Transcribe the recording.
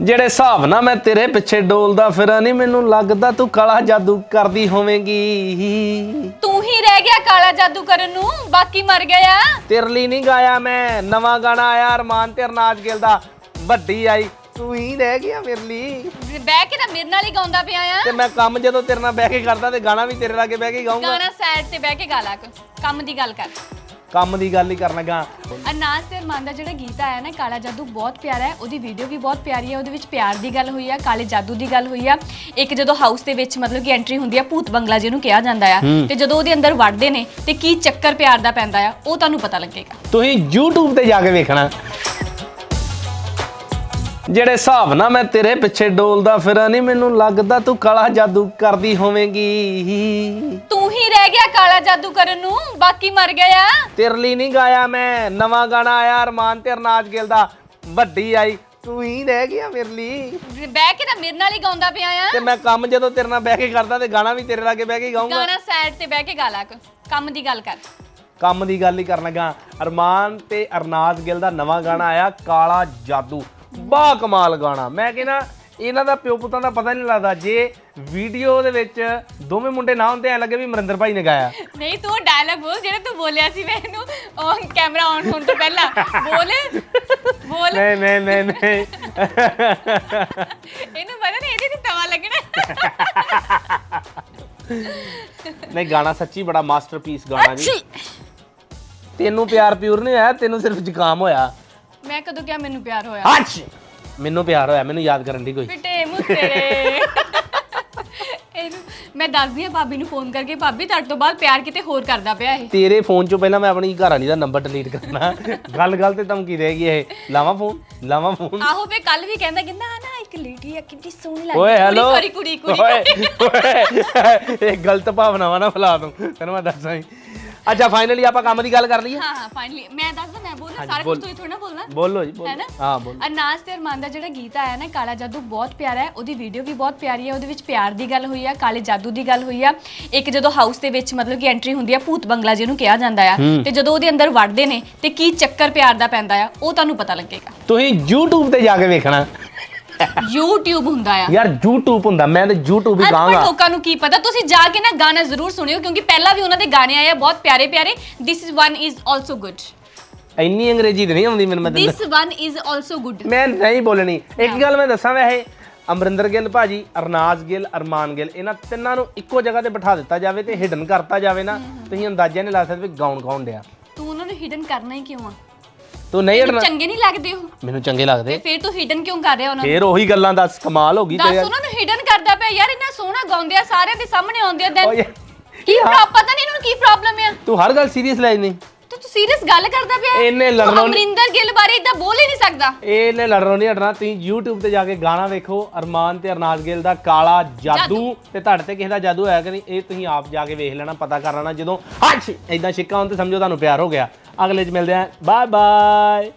ਜਿਹੜੇ ਹਿਸਾਬ ਨਾਲ ਮੈਂ ਤੇਰੇ ਪਿੱਛੇ ਡੋਲਦਾ ਫਿਰਾਂ ਨਹੀਂ ਮੈਨੂੰ ਲੱਗਦਾ ਤੂੰ ਕਾਲਾ ਜਾਦੂ ਕਰਦੀ ਹੋਵੇਂਗੀ। ਤੂੰ ਹੀ ਰਹਿ ਗਿਆ ਕਾਲਾ ਜਾਦੂ ਕਰਨ ਨੂੰ ਬਾਕੀ ਮਰ ਗਿਆ ਤੇਰੇ ਲਈ ਨਹੀਂ ਗਾਇਆ ਮੈਂ ਨਵਾਂ ਗਾਣਾ ਆਇਆ ਅਰਮਾਨ ਤੇ ਅਰਨਾਜ ਗਿੱਲ ਦਾ ਵੱਡੀ ਆਈ ਤੂੰ ਹੀ ਰਹਿ ਗਿਆ ਮੇਰੇ ਲਈ। ਬਹਿ ਕੇ ਤਾਂ ਮੇਰੇ ਨਾਲ ਹੀ ਗਾਉਂਦਾ ਪਿਆ ਆ। ਤੇ ਮੈਂ ਕੰਮ ਜਦੋਂ ਤੇਰੇ ਨਾਲ ਬਹਿ ਕੇ ਕਰਦਾ ਤੇ ਗਾਣਾ ਵੀ ਤੇਰੇ ਲਾਗੇ ਬਹਿ ਕੇ ਗਾਉਂਗਾ ਗਾਣਾ ਸਾਈਡ ਤੇ ਬਹਿ ਕੇ ਗਾ ਲਾ ਕੰਮ ਦੀ ਗੱਲ ਕਰ। ਕੰਮ ਦੀ ਗੱਲ ਹੀ ਕਰਨ ਲੱਗਾ ਅਰਨਾਸ ਤੇ ਅਰਮਾਨ ਦਾ ਜਿਹੜਾ ਗੀਤ ਆਇਆ ਨਾ ਕਾਲਾ ਜਾਦੂ ਬਹੁਤ ਪਿਆਰਾ ਹੈ ਉਹਦੀ ਵੀਡੀਓ ਵੀ ਬਹੁਤ ਪਿਆਰੀ ਹੈ ਉਹਦੇ ਵਿੱਚ ਪਿਆਰ ਦੀ ਗੱਲ ਹੋਈ ਆ ਕਾਲੇ ਜਾਦੂ ਦੀ ਗੱਲ ਹੋਈ ਆ। ਇੱਕ ਜਦੋਂ ਹਾਊਸ ਦੇ ਵਿੱਚ ਮਤਲਬ ਕਿ ਐਂਟਰੀ ਹੁੰਦੀ ਆ ਭੂਤ ਬੰਗਲਾ ਜਿਹਨੂੰ ਕਿਹਾ ਜਾਂਦਾ ਆ ਤੇ ਜਦੋਂ ਉਹਦੇ ਅੰਦਰ ਵੜਦੇ ਨੇ ਤੇ ਕੀ ਚੱਕਰ ਪਿਆਰ ਦਾ ਪੈਂਦਾ ਆ ਉਹ ਤੁਹਾਨੂੰ ਪਤਾ ਲੱਗੇਗਾ। ਤੁਸੀਂ YouTube ਤੇ ਜਾ ਕੇ ਵੇਖਣਾ। ਜਿਹੜੇ ਹਿਸਾਬ ਨਾਲ ਮੈਂ ਤੇਰੇ ਪਿੱਛੇ ਡੋਲਦਾ ਫਿਰਾਂ ਨਹੀਂ ਮੈਨੂੰ ਲੱਗਦਾ ਤੂੰ ਕਾਲਾ ਜਾਦੂ ਕਰਦੀ ਹੋਵੇਂਗੀ। ਤੂੰ ਹੀ ਰਹਿ ਗਿਆ ਕਾਲਾ ਜਾਦੂ ਕਰਨ ਨੂੰ? ਬਾਕੀ ਮਰ ਗਿਆ ਤੇਰੇ ਲਈ ਨਹੀਂ ਗਾਇਆ ਮੈਂ। ਨਵਾਂ ਗਾਣਾ ਆਇਆ ਅਰਮਾਨ ਤੇ ਅਰਨਾਜ ਗਿੱਲ ਦਾ। ਵੱਡੀ ਆਈ। ਤੂੰ ਹੀ ਰਹਿ ਗਿਆ ਮੇਰੇ ਲਈ। ਬਹਿ ਕੇ ਤਾਂ ਮੇਰੇ ਨਾਲ ਹੀ ਗਾਉਂਦਾ ਪਿਆ ਆ। ਤੇ ਮੈਂ ਕੰਮ ਜਦੋਂ ਤੇਰੇ ਨਾਲ ਬਹਿ ਕੇ ਕਰਦਾ ਤੇ ਗਾਣਾ ਵੀ ਤੇਰੇ ਲਾਗੇ ਬਹਿ ਕੇ ਗਾਉਂਗਾ ਗਾਣਾ ਸਾਈਡ ਤੇ ਬਹਿ ਕੇ ਗਾ ਲਾ ਕੰਮ ਦੀ ਗੱਲ ਕਰ। ਕੰਮ ਦੀ ਗੱਲ ਹੀ ਕਰਨ ਲੱਗਾ। ਅਰਮਾਨ ਤੇ ਅਰਨਾਜ ਗਿੱਲ ਦਾ ਨਵਾਂ ਗਾਣਾ ਆਇਆ ਕਾਲਾ ਜਾਦੂ। ਬਾ ਕਮਾਲ ਗਾਣਾ। ਮੈਂ ਕਹਿੰਦਾ ਇਹਨਾਂ ਦਾ ਪਿਓ ਪੁੱਤਾਂ ਦਾ ਪਤਾ ਨਹੀਂ ਲੱਗਦਾ। ਜੇ ਵੀਡੀਓ ਦੇ ਵਿੱਚ ਦੋਵੇਂ ਮੁੰਡੇ ਨਾ ਹੁੰਦੇ ਐ ਲੱਗੇ ਵੀ ਮਰਿੰਦਰ ਭਾਈ ਨੇ ਗਾਇਆ। ਨਹੀਂ ਤੂੰ ਡਾਇਲੌਗ ਬੋਲ ਜਿਹੜਾ ਤੂੰ ਬੋਲਿਆ ਸੀ ਮੈਨੂੰ ਔਨ ਕੈਮਰਾ ਆਨ ਹੋਣ ਤੋਂ ਪਹਿਲਾਂ। ਬੋਲ ਬੋਲ। ਨਹੀਂ ਨਹੀਂ ਨਹੀਂ ਨਹੀਂ। ਇਹਨੂੰ ਪਤਾ ਨਹੀਂ ਇਹਦੇ ਤੇ ਤਵਾ ਲੱਗਣਾ। ਨਹੀਂ ਗਾਣਾ ਸੱਚੀ ਬੜਾ ਮਾਸਟਰਪੀਸ ਗਾਣਾ ਜੀ। ਤੈਨੂੰ ਪਿਆਰ ਪਿਉਰ ਨਹੀਂ ਆਇਆ ਤੈਨੂੰ ਸਿਰਫ ਜ਼ੁਕਾਮ ਹੋਇਆ। ਮੈਂ ਕਦੋਂ ਕਿਹਾ ਮੈਨੂੰ ਪਿਆਰ ਹੋਇਆ? ਅੱਛ। ਮੈਨੂੰ ਪਿਆਰ ਹੋਇਆ ਮੈਨੂੰ ਯਾਦ ਕਰਨ ਦੀ ਕੋਈ। ਫਿੱਟੇ ਮੂੰਹ ਤੇਰੇ ਇਹਨੂੰ ਮੈਂ ਦੱਸਦੀ ਆ ਭਾਬੀ ਨੂੰ ਫੋਨ ਕਰਕੇ। ਭਾਬੀ ਤੁਹਾਡੇ ਤੋਂ ਬਾਅਦ ਪਿਆਰ ਕਿਤੇ ਹੋਰ ਕਰਦਾ ਪਿਆ ਇਹ। ਤੇਰੇ ਫੋਨ ਚੋਂ ਪਹਿਲਾਂ ਮੈਂ ਆਪਣੀ ਘਰ ਵਾਲੀ ਦਾ ਨੰਬਰ ਡਿਲੀਟ ਕਰਨਾ। ਗੱਲ ਗੱਲ ਤੇ ਧਮਕੀ ਦੇਗੀ ਇਹ। ਲਾਵਾਂ ਫੋਨ ਲਾਵਾਂ ਫੋਨ ਆਹੋ ਫੇ ਕੱਲ ਵੀ ਕਹਿੰਦਾ ਕਹਿੰਦਾ ਆ ਨਾ ਇੱਕ ਲੇਡੀ ਆ ਕਿੰਨੀ ਸੋਹਣੀ ਲੱਗਦੀ ਓਏ ਹੈਲੋ ਕੁੜੀ ਕੁੜੀ। ਓਏ ਓਏ, ਇਹ ਗਲਤ ਭਾਵਨਾਵਾਂ ਨਾ ਫੈਲਾ ਦੂੰ ਤੈਨੂੰ ਮੈਂ ਦੱਸਾਂ ਹੀ ਅੱਛਾ ਫਾਈਨਲੀ ਆਪਾਂ ਕੰਮ ਦੀ ਗੱਲ ਕਰ ਲਈਏ। ਹਾਂ ਹਾਂ ਫਾਈਨਲੀ ਮੈਂ ਦੱਸਦਾ ਮੈਂ ਬੋਲਣਾ ਸਾਰਾ। ਕੁਝ ਤੂੰ ਥੋੜਾ ਨਾ ਬੋਲਣਾ। ਬੋਲੋ ਜੀ ਬੋਲੋ। ਹੈ ਬੋਲ। ਅਰਨਾਸ ਤੇ ਅਰਮਾਨ ਦਾ ਜਿਹੜਾ ਗੀਤ ਆਇਆ ਨਾ ਕਾਲਾ ਜਾਦੂ ਬਹੁਤ ਪਿਆਰਾ ਹੈ ਉਹਦੀ ਵੀਡੀਓ ਵੀ ਬਹੁਤ ਪਿਆਰੀ ਹੈ ਉਹਦੇ ਵਿੱਚ ਪਿਆਰ ਦੀ ਗੱਲ ਹੋਈ ਆ ਕਾਲੇ ਜਾਦੂ ਦੀ ਗੱਲ ਹੋਈ ਆ। ਇੱਕ ਜਦੋਂ ਹਾਊਸ ਦੇ ਵਿੱਚ ਮਤਲਬ ਕਿ ਐਂਟਰੀ ਹੁੰਦੀ ਆ ਭੂਤ ਬੰਗਲਾ ਜਿਹਨੂੰ ਕਿਹਾ ਜਾਂਦਾ ਆ ਤੇ ਜਦੋਂ ਉਹਦੇ ਅੰਦਰ ਵੜਦੇ ਨੇ ਤੇ ਕੀ ਚੱਕਰ ਪਿਆਰ ਦਾ ਪੈਂਦਾ ਆ ਉਹ ਤੁਹਾਨੂੰ ਪਤਾ ਲੱਗੇਗਾ। ਤੁਸੀਂ YouTube ਤੇ ਜਾ ਕੇ ਵੇਖਣਾ। YouTube ਹੁੰਦਾ ਆ। ਯਾਰ YouTube ਹੁੰਦਾ ਮੈਂ ਤੇ YouTube ਹੀ ਅਨਪੜ੍ਹ ਕਹਾਂਗਾ ਲੋਕਾਂ ਨੂੰ ਕੀ ਪਤਾ ਤੁਸੀਂ ਜਾ ਕੇ ਨਾ ਗਾਣਾ ਜ਼ਰੂਰ ਸੁਣਿਓ ਕਿਉਂਕਿ ਪਹਿਲਾਂ ਵੀ ਉਹਨਾਂ ਦੇ ਗਾਣੇ ਆਏ ਆ ਬਹੁਤ ਪਿਆਰੇ ਪਿਆਰੇ। This is one is also good ਇੰਨੀ ਅੰਗਰੇਜ਼ੀ ਤੇ ਨਹੀਂ ਆਉਂਦੀ ਮੈਨੂੰ ਮੈਂ ਤੈਨੂੰ this one is also good ਮੈਂ ਨਹੀਂ ਬੋਲਣੀ। ਇੱਕ ਗੱਲ ਮੈਂ ਦੱਸਾਂ ਵੈਸੇ ਅਮਰਿੰਦਰ ਗਿੱਲ ਭਾਜੀ ਅਰਨਾਜ ਗਿੱਲ ਅਰਮਾਨ ਗਿੱਲ ਇਹਨਾਂ ਤਿੰਨਾਂ ਨੂੰ ਇੱਕੋ ਜਗ੍ਹਾ ਤੇ ਬਿਠਾ ਦਿੱਤਾ ਜਾਵੇ ਤੇ ਹਿਡਨ ਕਰਤਾ ਜਾਵੇ ਨਾ ਤੁਸੀਂ ਅੰਦਾਜ਼ਾ ਨਹੀਂ ਲਾ ਸਕਦੇ ਵੀ ਗਾਉਣ ਗਾਉਣ ਡਿਆ। ਤੂੰ ਉਹਨਾਂ ਨੂੰ ਹਿਡਨ ਕਰਨਾ ਹੀ ਕਿਉਂ ਆ? ਤੂੰ ਨਹੀਂ ਹਟਣਾ। ਚੰਗੇ ਨਹੀਂ ਲੱਗਦੇ ਉਹ। ਮੈਨੂੰ ਚੰਗੇ ਲੱਗਦੇ। ਫਿਰ ਤੂੰ ਹਿਡਨ ਕਿਉਂ ਕਰ ਰਿਹਾ ਉਹਨਾਂ ਨੂੰ? ਫੇਰ ਉਹੀ ਗੱਲਾਂ ਦੱਸ ਕਮਾਲ ਹੋ ਗਈ ਦੱਸ ਤੇ ਉਹਨਾਂ ਨੂੰ ਹਿਡਨ ਕਰਦਾ ਪਿਆ ਯਾਰ ਇੰਨਾ ਸੋਹਣਾ ਗਾਉਂਦੇ ਆ ਸਾਰਿਆਂ ਦੇ ਸਾਹਮਣੇ ਆਉਂਦੇ ਆ ਦੈਨ ਕੀ ਪਤਾ ਨਹੀਂ ਇਹਨਾਂ ਨੂੰ ਕੀ ਪ੍ਰੋਬਲਮ ਆ। ਤੂੰ ਹਰ ਗੱਲ ਸੀਰੀਅਸ ਲੈ ਨਹੀਂ ਤੇ ਤੂੰ ਸੀਰੀਅਸ ਗੱਲ ਕਰਦਾ ਪਿਆ। ਇਹਨੇ ਤੂੰ ਲੜਨੋਂ ਅਮਰਿੰਦਰ ਗਿੱਲ ਬਾਰੇ ਇਦਾਂ ਬੋਲ ਹੀ ਨਹੀਂ ਸਕਦਾ। ਇਹਨੇ ਲੜਨੋਂ ਨਹੀਂ ਹਟਣਾ। ਤੁਸੀਂ YouTube ਤੇ ਜਾ ਕੇ ਗਾਣਾ ਵੇਖੋ ਅਰਮਾਨ ਤੇ ਅਰਨਾਜ ਗਿੱਲ ਦਾ ਕਾਲਾ ਜਾਦੂ। ਤੇ ਤੁਹਾਡੇ ਤੇ ਕਿਸੇ ਦਾ ਜਾਦੂ ਹੈ ਕਿ ਨਹੀਂ ਇਹ ਤੁਸੀਂ ਆਪ ਜਾ ਕੇ ਵੇਖ ਲੈਣਾ ਪਤਾ ਕਰ ਲੈਣਾ। ਜਦੋਂ ਹੱਛ ਇਦਾਂ ਛਿੱਕਾ ਹੋਣ ਤੇ ਸਮਝੋ ਤੁਹਾਨੂੰ ਪਿਆਰ ਹੋ ਗਿਆ। ਅਗਲੇ ਚ ਮਿਲਦੇ ਆਂ ਬਾਏ ਬਾਏ